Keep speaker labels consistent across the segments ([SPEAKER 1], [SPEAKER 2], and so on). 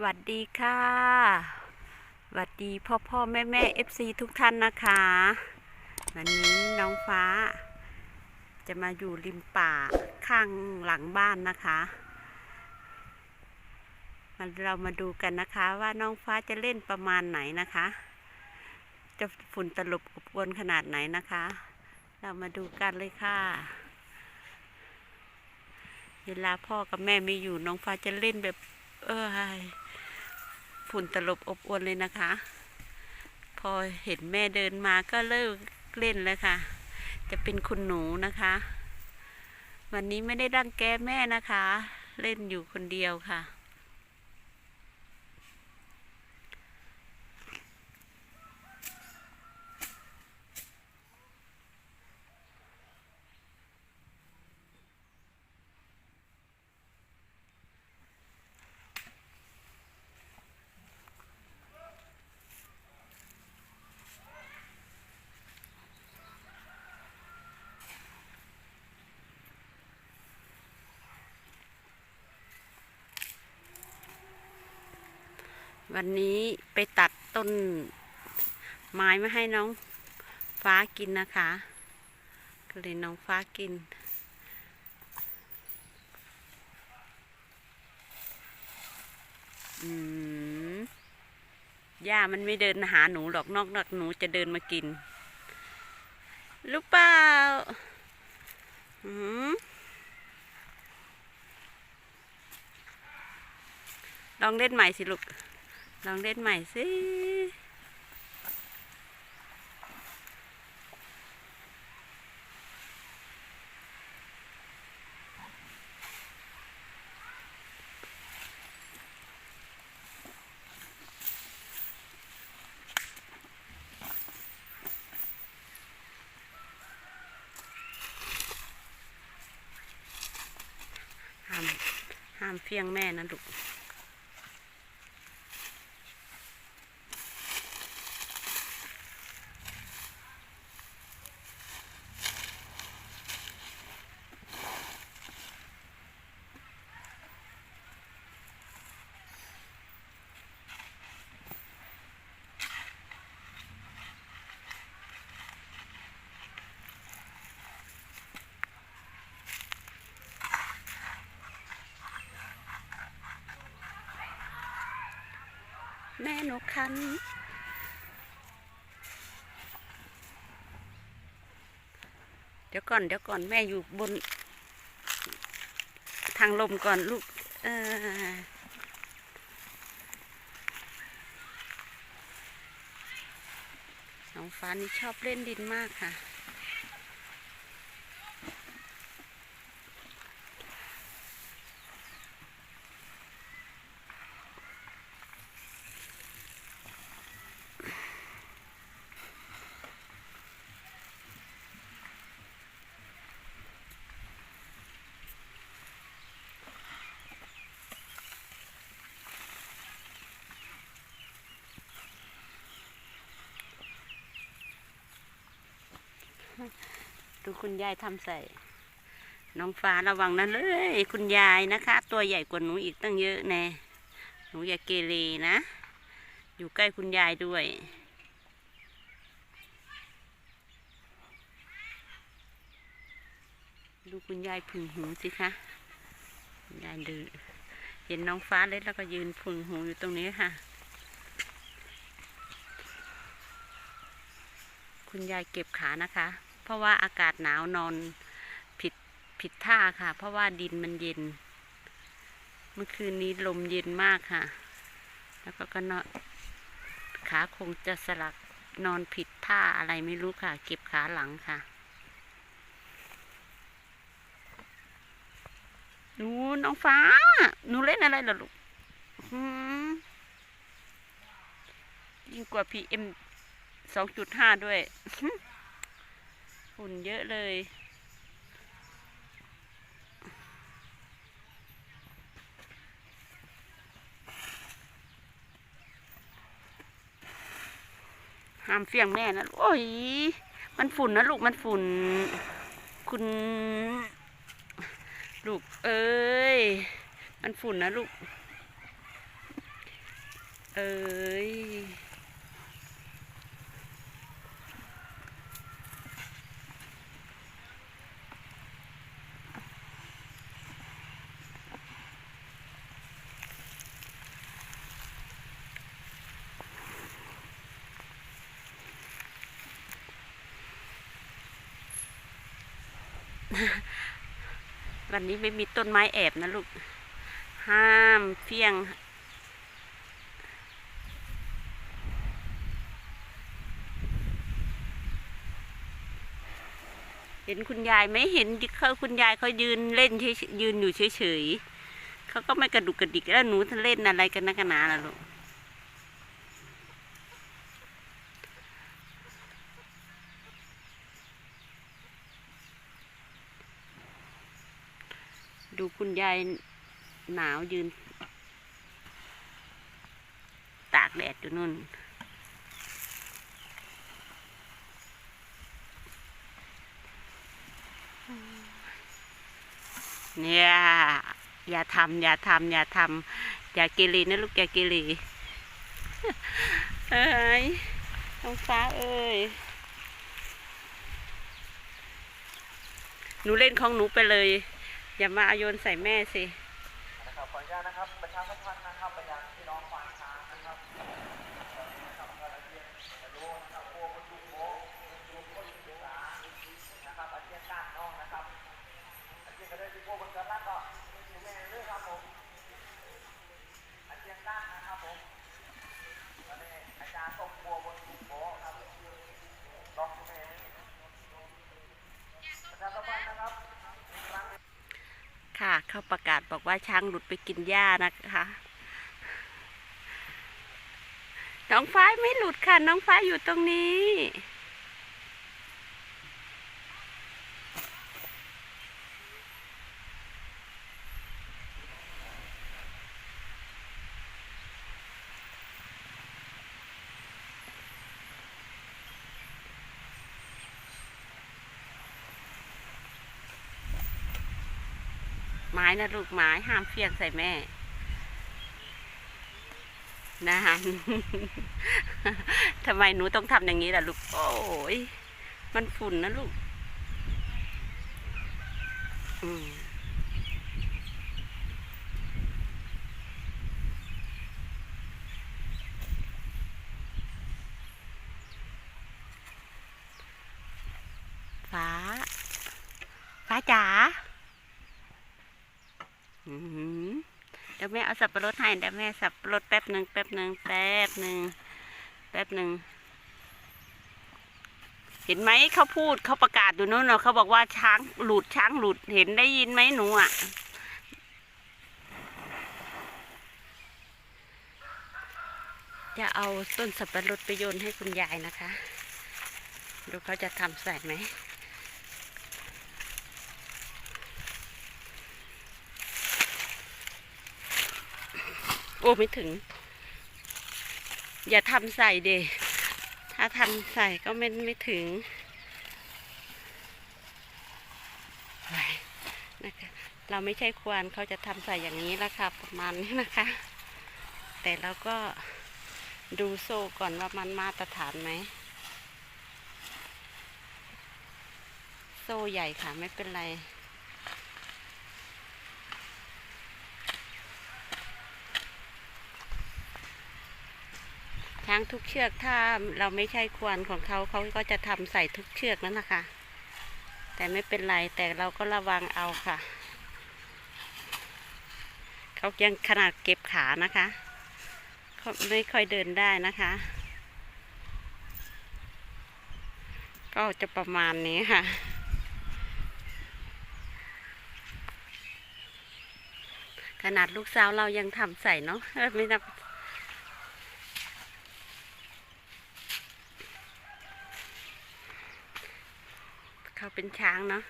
[SPEAKER 1] หวัดดีค่ะหวัดดีพ่อพ่อแม่แม่เอฟซีทุกท่านนะคะ วันนี้น้องฟ้า จะมาอยู่ริมป่าข้างหลังบ้านนะคะมันเรามาดูกันนะคะว่าน้องฟ้าจะเล่นประมาณไหนนะคะ จะฝุ่นตลบอบอวนขนาดไหนนะคะ เรามาดูกันเลยค่ะเวลาพ่อกับแม่ไม่อยู่น้องฟ้าจะเล่นแบบ เออ ฝุ่นตลบอบอวนเลยนะคะ พอเห็นแม่เดินมาก็เลิกเล่นเลยค่ะ จะเป็นคุณหนูนะคะ วันนี้ไม่ได้รังแกแม่นะคะ เล่นอยู่คนเดียวค่ะ วันนี้ไปตัดต้นไม้มาให้น้องฟ้ากินนะคะ ก็เลยน้องฟ้ากิน อืมหญ้ามันไม่เดินหาหนูหรอกนอกจากหนูจะเดินมากินรู้เปล่า อืมลองเล่นใหม่สิลูก ลองเล่นใหม่สิห้ามห้ามเฟี้ยงแม่นะลูก แม่นูคันเดี๋ยวก่อนเดี๋ยวก่อนแม่อยู่บน ทางลมก่อนลูกเออน้องฟ้านี่ชอบเล่นดินมากค่ะ ดูคุณยายทำใส่ น้องฟ้าระวังนะเลย คุณยายนะคะ ตัวใหญ่กว่าหนูอีกตั้งเยอะแน่หนูอย่าเกเรนะ อยู่ใกล้คุณยายด้วยดูคุณยายผึ่งหูสิคะยายดื้อเห็นน้องฟ้าเล่นแล้วก็ยืนผึ่งหูอยู่ตรงนี้ค่ะ คุณยายเก็บขานะคะ เพราะว่าอากาศหนาวนอนผิดผิดท่าค่ะ เพราะว่าดินมันเย็น เมื่อคืนนี้ลมเย็นมากค่ะ แล้วก็ก็นอนขาคงจะสลักนอนผิดท่าอะไรไม่รู้ค่ะ เก็บขาหลังค่ะหนูน้องฟ้า หนูเล่นอะไรล่ะลูกยิ่งกว่าพีเอ็มสองจุดห้าด้วย ฝุ่นเยอะเลย ห้ามเฟี้ยงแม่นะโอ้ย มันฝุ่นนะลูก มันฝุ่น คุณ ลูก เอ้ย มันฝุ่นนะลูก เอ้ย วันนี้ไม่มีต้นไม้แอบนะลูก ห้ามเฟี้ยง เห็นคุณยายไหมเห็นเขาคุณยายเขายืนเล่นยืนอยู่เฉยๆเขาก็ไม่กระดุกกระดิกแล้วหนูเล่นอะไรกันนักหนาล่ะลูก ดูคุณยายหนาวยืน ตากแดดอยู่นู่น เนี่ยอย่าทำอย่าทำอย่าทำอย่าเกเรนะลูกอย่าเกเรเอ้ยท้องฟ้าเอ้ยหนูเล่นของหนูไปเลย อย่ามาอาโยนใส่แม่สิ
[SPEAKER 2] นะครับขออนุญาตนะครับประชาสัมพันธ์นะครับไปยังพี่น้องฝ่ายค้านนะครับก็ได้เรียนจะรู้นะครับพวกคนดูโบคนดูคนศึกษานะครับอาเจียนก้านน้องนะครับอาเจียนก็ได้ที่พวกคนกันรักก็อยู่แม่เรื่องครับผมอาเจียนก้านนะครับผมตอนนี้อาจารย์ต้องกลัวบนดูโบครับลองแม่ประชาสัมพันธ์นะครับอีกครั้งหนึ่ง
[SPEAKER 1] ค่ะ เขาประกาศบอกว่าช้างหลุดไปกินหญ้านะคะ น้องฟ้ายไม่หลุดค่ะ น้องฟ้ายอยู่ตรงนี้ ไม้นะลูกไม้ห้ามเฟี้ยงใส่แม่ นะฮะทำไมหนูต้องทำอย่างนี้ล่ะลูก โอ้ยมันฝุ่นนะลูก อืมฟ้า ฟ้าจ๋า อือหือ เดี๋ยวแม่เอาสับปะรดให้เดี๋ยวแม่สับปะรดแป๊บหนึ่งแป๊บหนึ่งแป๊บหนึ่งแป๊บหนึ่งเห็นไหมเขาพูดเขาประกาศอยู่นู้นเนาะเขาบอกว่าช้างหลุดช้างหลุดเห็นได้ยินไหมหนูอะจะเอาต้นสับปะรดไปโยนให้คุณยายนะคะ ดูเขาจะทำใส่ไหม โอ้ไม่ถึง อย่าทำใส่เดถ้าทำใส่ก็ไม่ไม่ถึงนะคะเราไม่ใช่ควรเขาจะทำใส่อย่างนี้แล้วค่ะประมาณนี้นะคะ แต่เราก็ดูโซ่ก่อนว่ามันมาตรฐานไหม โซ่ใหญ่ค่ะไม่เป็นไร ช้างทุกเชือกถ้าเราไม่ใช่ควรของเขาเขาก็จะทำใส่ทุกเชือกนั่นนะคะ แต่ไม่เป็นไรแต่เราก็ระวังเอาค่ะเขายังขนาดเก็บขานะคะเขาไม่ค่อยเดินได้นะคะ ก็จะประมาณนี้ค่ะขนาดลูกสาวเรายังทำใส่เนาะไม่นับ เขาเป็นช้างเนาะ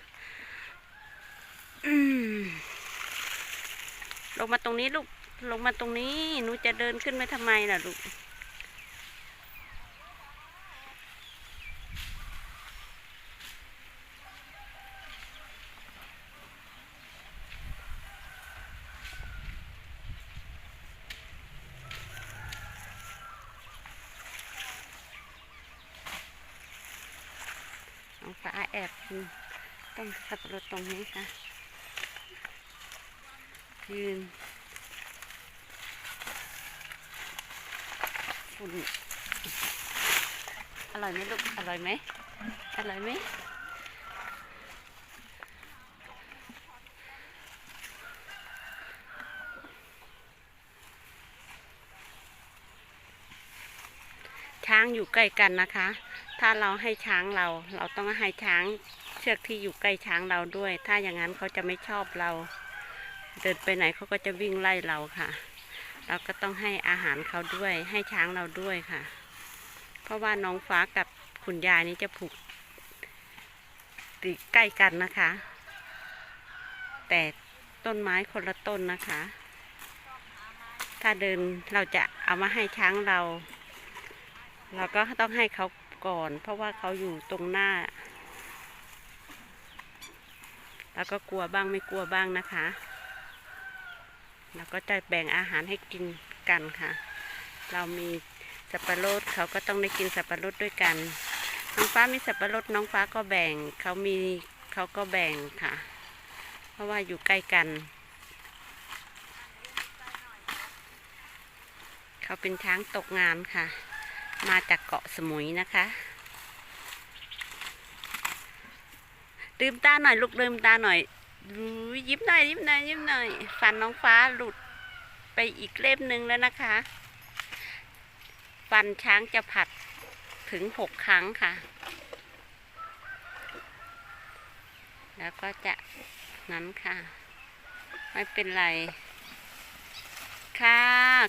[SPEAKER 1] ลงมาตรงนี้ลูก ลงมาตรงนี้หนูจะเดินขึ้นไปทำไมล่ะลูก อบต้นสับรดตรงนี้ค่ะ ยืนฝุ่นอร่อยไหมลูก อร่อยไหมอร่อยไหมช้างอยู่ใกล้กันนะคะ ถ้าเราให้ช้างเรา เราต้องให้ช้างเชือกที่อยู่ใกล้ช้างเราด้วย ถ้าอย่างนั้นเขาจะไม่ชอบเรา เดินไปไหนเขาก็จะวิ่งไล่เราค่ะ เราก็ต้องให้อาหารเขาด้วย ให้ช้างเราด้วยค่ะ เพราะว่าน้องฟ้ากับคุณยายนี่จะผูกติดใกล้กันนะคะ แต่ต้นไม้คนละต้นนะคะ ถ้าเดินเราจะเอามาให้ช้างเรา เราก็ต้องให้เขา ก่อน เพราะว่าเขาอยู่ตรงหน้า แล้วก็กลัวบ้างไม่กลัวบ้างนะคะเราก็จะแบ่งอาหารให้กินกันค่ะ เรามีสับปะรดเขาก็ต้องได้กินสับปะรดด้วยกัน น้องฟ้ามีสับปะรดน้องฟ้าก็แบ่งเขามีเขาก็แบ่งค่ะ เพราะว่าอยู่ใกล้กันเขาเป็นช้างตกงานค่ะ มาจากเกาะสมุยนะคะลืมตาหน่อยลูกลืมตาหน่อยอุ๊ยยิ้มหน่อยยิ้มหน่อยยิ้มหน่อยฟันน้องฟ้าหลุดไปอีกเล่มหนึ่งแล้วนะคะ ฟันช้างจะผัดถึงหกครั้งค่ะ แล้วก็จะนั้นค่ะ ไม่เป็นไร ค่ะ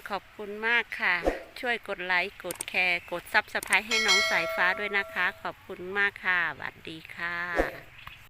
[SPEAKER 1] ขอบคุณมากค่ะ ช่วยกดไลค์ กดแชร์ กดซับสไครต์ให้น้องสายฟ้าด้วยนะคะ ขอบคุณมากค่ะสวัสดีค่ะ